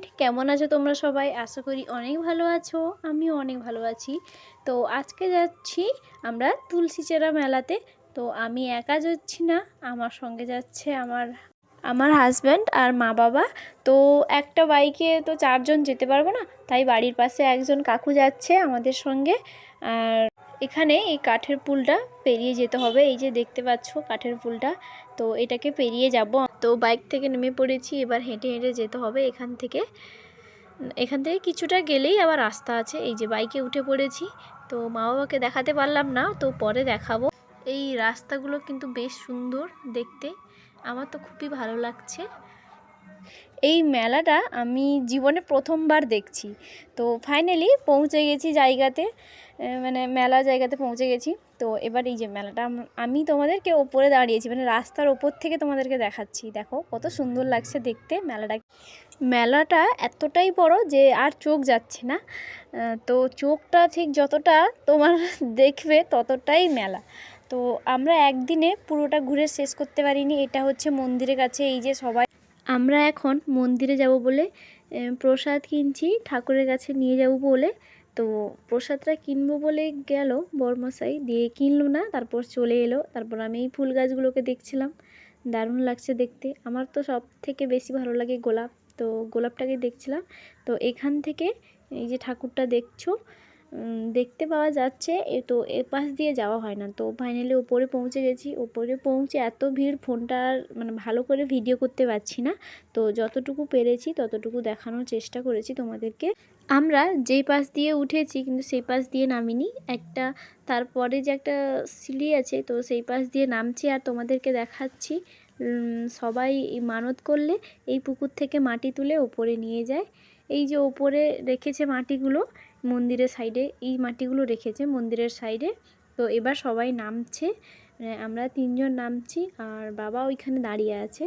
Friend কেমন আছো তোমরা সবাই? আশা করি অনেক ভালো আছো, আমিও অনেক ভালো আছি। তো আজকে যাচ্ছি আমরা তুলসী চেরা মেলাতে। তো আমি একা যাচ্ছি না, আমার সঙ্গে যাচ্ছে আমার আমার হাজব্যান্ড আর মা বাবা। তো একটা বাইকে তো চারজন যেতে পারব না, তাই বাড়ির পাশে একজন কাকু যাচ্ছে আমাদের সঙ্গে। আর এখানে এই কাঠের পুলটা পেরিয়ে যেতে হবে। এই যে দেখতে পাচ্ছ কাঠের পুলটা। তো এটাকে পেরিয়ে যাব। তো বাইক থেকে নেমে পড়েছি। এবার হেঁটে হেঁটে যেতে হবে এখান থেকে। এখান থেকে কিছুটা গেলেই আবার রাস্তা আছে। এই যে বাইকে উঠে পড়েছি। তো মা বাবাকে দেখাতে পারলাম না। তো পরে দেখাবো। এই রাস্তাগুলো কিন্তু বেশ সুন্দর দেখতে। আমার তো খুবই ভালো লাগছে। এই মেলাটা আমি জীবনে প্রথমবার দেখছি। তো ফাইনালি পৌঁছে গেছি জায়গাতে। মানে মেলা জায়গাতে পৌঁছে গেছি। তো এবার এই যে মেলাটা, আমি তোমাদেরকে ওপরে দাঁড়িয়েছি মানে রাস্তার ওপর থেকে তোমাদেরকে দেখাচ্ছি। দেখো কত সুন্দর লাগছে দেখতে মেলাটা। মেলাটা এতটাই বড় যে আর চোখ যাচ্ছে না। তো চোখটা ঠিক যতটা তোমার দেখবে ততটাই মেলা। তো আমরা একদিনে পুরোটা ঘুরে শেষ করতে পারিনি। এটা হচ্ছে মন্দিরের কাছে, এই যে সবাই আমরা এখন মন্দিরে যাব বলে প্রসাদ কিনছি, ঠাকুরের কাছে নিয়ে যাব বলে। তো প্রসাদটা কিনবো বলে গেল, বরমশাই। দিয়ে কিনলো না, তারপর চলে এলো। তারপর আমি এই ফুল গাছগুলোকে দেখছিলাম। দারুণ লাগছে দেখতে। আমার তো সব থেকে বেশি ভালো লাগে গোলাপ। তো গোলাপটাকে দেখছিলাম। তো এখান থেকে এই যে ঠাকুরটা দেখছ দেখতে পাওয়া যাচ্ছে, এ তো এ পাশ দিয়ে যাওয়া হয় না। তো ফাইনালি ওপরে পৌঁছে গেছি। ওপরে পৌঁছে এত ভিড়, ফোনটা মানে ভালো করে ভিডিও করতে পারছি না। তো যতটুকু পেরেছি, ততটুকু দেখানোর চেষ্টা করেছি তোমাদেরকে। আমরা যেই পাশ দিয়ে উঠেছি, কিন্তু সেই পাশ দিয়ে নামিনি। একটা তারপরে যে একটা সিঁড়ি আছে, তো সেই পাশ দিয়ে নামছি আর তোমাদেরকে দেখাচ্ছি। সবাই মানত করলে এই পুকুর থেকে মাটি তুলে ওপরে নিয়ে যায়। এই যে ওপরে রেখেছে মাটিগুলো মন্দিরের সাইডে, এই মাটিগুলো রেখেছে মন্দিরের সাইডে। তো এবার সবাই নামছে মানে আমরা তিনজন নামছি আর বাবা ওইখানে দাঁড়িয়ে আছে।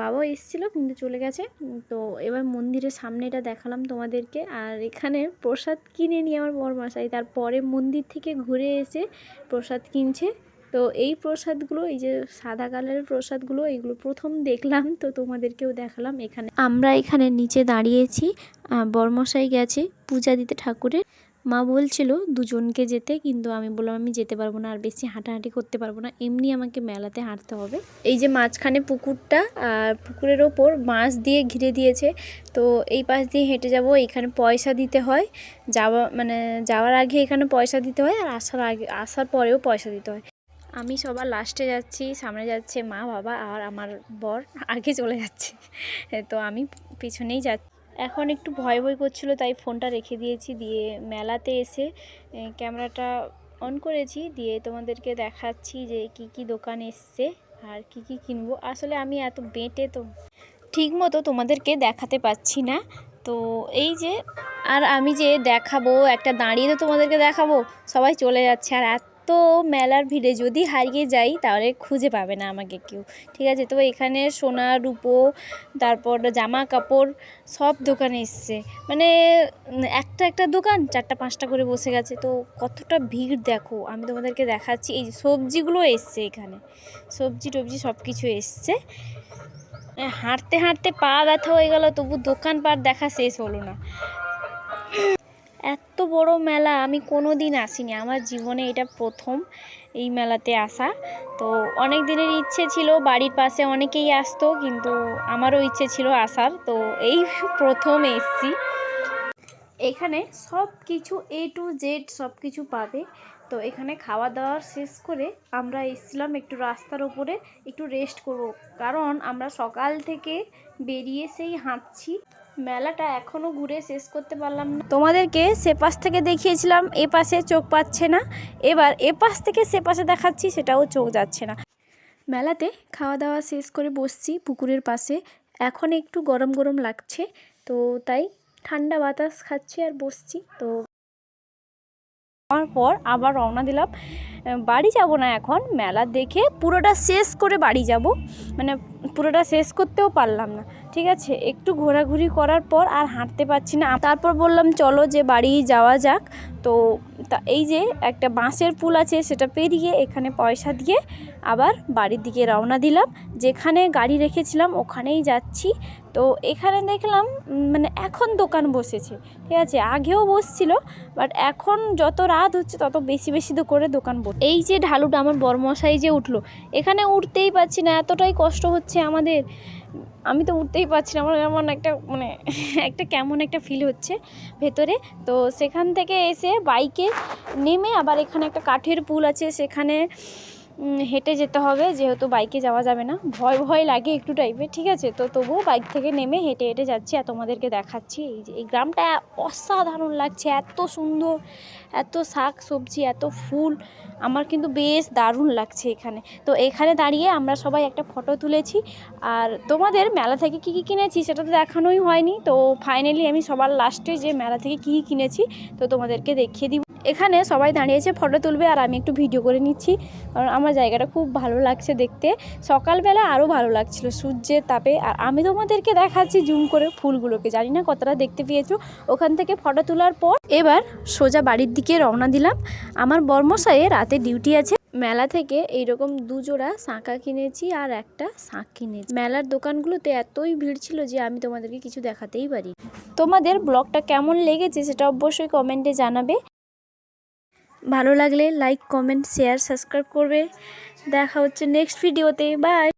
বাবাও এসেছিল কিন্তু চলে গেছে। তো এবার মন্দিরের সামনেটা দেখালাম তোমাদেরকে। আর এখানে প্রসাদ কিনে নিয়ে আমার বরমাসাই তারপরে মন্দির থেকে ঘুরে এসে প্রসাদ কিনছে। তো এই প্রসাদগুলো, এই যে সাদা কালারের প্রসাদগুলো এইগুলো প্রথম দেখলাম, তো তোমাদেরকেও দেখালাম এখানে। আমরা এখানে নিচে দাঁড়িয়েছি বরমশাই গেছে পূজা দিতে ঠাকুরের। মা বলছিল, দুজনকে যেতে। কিন্তু আমি বললাম, আমি যেতে পারব না, আর বেশি হাঁটাহাঁটি করতে পারব না, এমনি আমাকে মেলাতে হাঁটতে হবে। এই যে মাঝখানে পুকুরটা, আর পুকুরের ওপর বাঁশ দিয়ে ঘিরে দিয়েছে, তো এই পাশ দিয়ে হেঁটে যাব, এখানে পয়সা দিতে হয়। যাওয়া মানে যাওয়ার আগে এখানে পয়সা দিতে হয়, আর আসার আগে, আসার পরেও পয়সা দিতে হয়। আমি সবার লাস্টে যাচ্ছি, সামনে যাচ্ছে মা, বাবা আর আমার বর, আগে চলে যাচ্ছে। তো আমি পিছনেই যাচ্ছি। এখন একটু ভয় ভয় করছিল, তাই ফোনটা রেখে দিয়েছি, দিয়ে মেলাতে এসে ক্যামেরাটা অন করেছি, দিয়ে তোমাদেরকে দেখাচ্ছি যে কি কি দোকান এসছে আর কি কি কিনবো। আসলে আমি এত বেঁটে তো ঠিক মতো তোমাদেরকে দেখাতে পাচ্ছি না। তো এই যে, আর আমি যে দেখাবো, একটা দাঁড়িয়ে তো তোমাদেরকে দেখাবো, সবাই চলে যাচ্ছে। আর এত মেলার ভিড়ে যদি হারিয়ে যাই, তাহলে খুঁজে পাবে না আমাকে কেউ। ঠিক আছে? তো এখানে সোনা, রূপো, তারপর জামা কাপড় সব দোকানে এসছে। মানে একটা একটা দোকান চারটা পাঁচটা করে বসে গেছে। তো কতটা ভিড় দেখো। আমি তোমাদেরকে দেখাচ্ছি। এই সবজিগুলো এসছে এখানে। সবজি টবজি সব কিছু এসছে হাঁটতে হাঁটতে পা ব্যথা হয়ে গেল, তবু দোকান দোকানপাট দেখা শেষ হলো না। এত বড় মেলা আমি কোনো দিন আসিনি। আমার জীবনে এটা প্রথম এই মেলাতে আসা। তো অনেক দিনের ইচ্ছে ছিল, বাড়ির পাশে অনেকেই আসতো, কিন্তু আমারও ইচ্ছে ছিল আসার। তো এই প্রথম এসছি। এখানে সব কিছু এ টু জেড সব কিছু পাবে। তো এখানে খাওয়া দাওয়া শেষ করে আমরা এসেছিলাম একটু রাস্তার উপরে, একটু রেস্ট করব। কারণ আমরা সকাল থেকে বেরিয়ে সেই হাঁটছি। মেলাটা এখনও ঘুরে শেষ করতে পারলাম না। তোমাদেরকে সে পাশ থেকে দেখিয়েছিলাম, এ পাশে চোখ পাচ্ছে না। এবার এ পাশ থেকে সে পাশে দেখাচ্ছি, সেটাও চোখ যাচ্ছে না। মেলাতে খাওয়া দাওয়া শেষ করে বসছি পুকুরের পাশে। এখন একটু গরম গরম লাগছে, তো তাই ঠান্ডা বাতাস খাচ্ছি আর বসছি, তো পর আবার রওনা দিলাম। বাড়ি যাব না এখন, মেলা দেখে পুরোটা শেষ করে বাড়ি যাব। মানে পুরোটা শেষ করতেও পারলাম না। ঠিক আছে? একটু ঘোরাঘুরি করার পর আর হাঁটতে পারছি না। তারপর বললাম, চলো যে বাড়ি যাওয়া যাক। তো এই যে একটা বাঁশের পুল আছে, সেটা পেরিয়ে এখানে পয়সা দিয়ে আবার বাড়ির দিকে রওনা দিলাম। যেখানে গাড়ি রেখেছিলাম, ওখানেই যাচ্ছি। তো এখানে দেখলাম মানে এখন দোকান বসেছে, ঠিক আছে? আগেও বসছিল, বাট এখন যত রাত হচ্ছে, তত বেশি বেশি করে দোকান বস। এই যে ঢালুটা আমার বর্মশাই যে উঠল, এখানে উঠতেই পারছি না, এতটাই কষ্ট হচ্ছে আমাদের। আমি তো উঠতেই পারছি না, আমার এমন একটা মানে একটা কেমন একটা ফিল হচ্ছে ভেতরে। তো সেখান থেকে এসে বাইকে নেমে আবার এখানে একটা কাঠের পুল আছে, সেখানে হেঁটে যেতে হবে, যেহেতু বাইকে যাওয়া যাবে না। ভয় ভয় লাগে একটু টাইপের ঠিক আছে? তো তবুও বাইক থেকে নেমে হেঁটে হেঁটে যাচ্ছি আর তোমাদেরকে দেখাচ্ছি। এই যে, এই গ্রামটা অসাধারণ লাগছে, এত সুন্দর, এত শাক সবজি, এত ফুল। আমার কিন্তু বেশ দারুণ লাগছে এখানে। তো এখানে দাঁড়িয়ে আমরা সবাই একটা ফটো তুলেছি। আর তোমাদের মেলা থেকে কী কী কিনেছি সেটা তো দেখানোই হয়নি। তো ফাইনালি আমি সবার লাস্টে যে মেলা থেকে কী কিনেছি, তো তোমাদেরকে দেখিয়ে দিব। এখানে সবাই দাঁড়িয়েছে ফটো তুলবে আর আমি একটু ভিডিও করে নিচ্ছি। কারণ আমার জায়গাটা খুব ভালো লাগছে দেখতে। সকালবেলা আরও ভালো লাগছিল, সূর্যের তাপে। আর আমি তোমাদেরকে দেখাচ্ছি জুম করে ফুলগুলোকে। জানি না কতটা দেখতে পেয়েছ। ওখান থেকে ফটো তোলার পর এবার সোজা বাড়ির দিকে রওনা দিলাম। আমার বর্মশায়ে রাতে ডিউটি আছে। মেলা থেকে এইরকম দুজোড়া শাঁখা কিনেছি আর একটা শাঁখ কিনেছি। মেলার দোকানগুলোতে এতই ভিড় ছিল যে আমি তোমাদেরকে কিছু দেখাতেই পারি তোমাদের ব্লগটা কেমন লেগেছে সেটা অবশ্যই কমেন্টে জানাবে। ভালো লাগলে লাইক কমেন্ট শেয়ার সাবস্ক্রাইব করবে। দেখা হচ্ছে নেক্সট ভিডিওতে বাই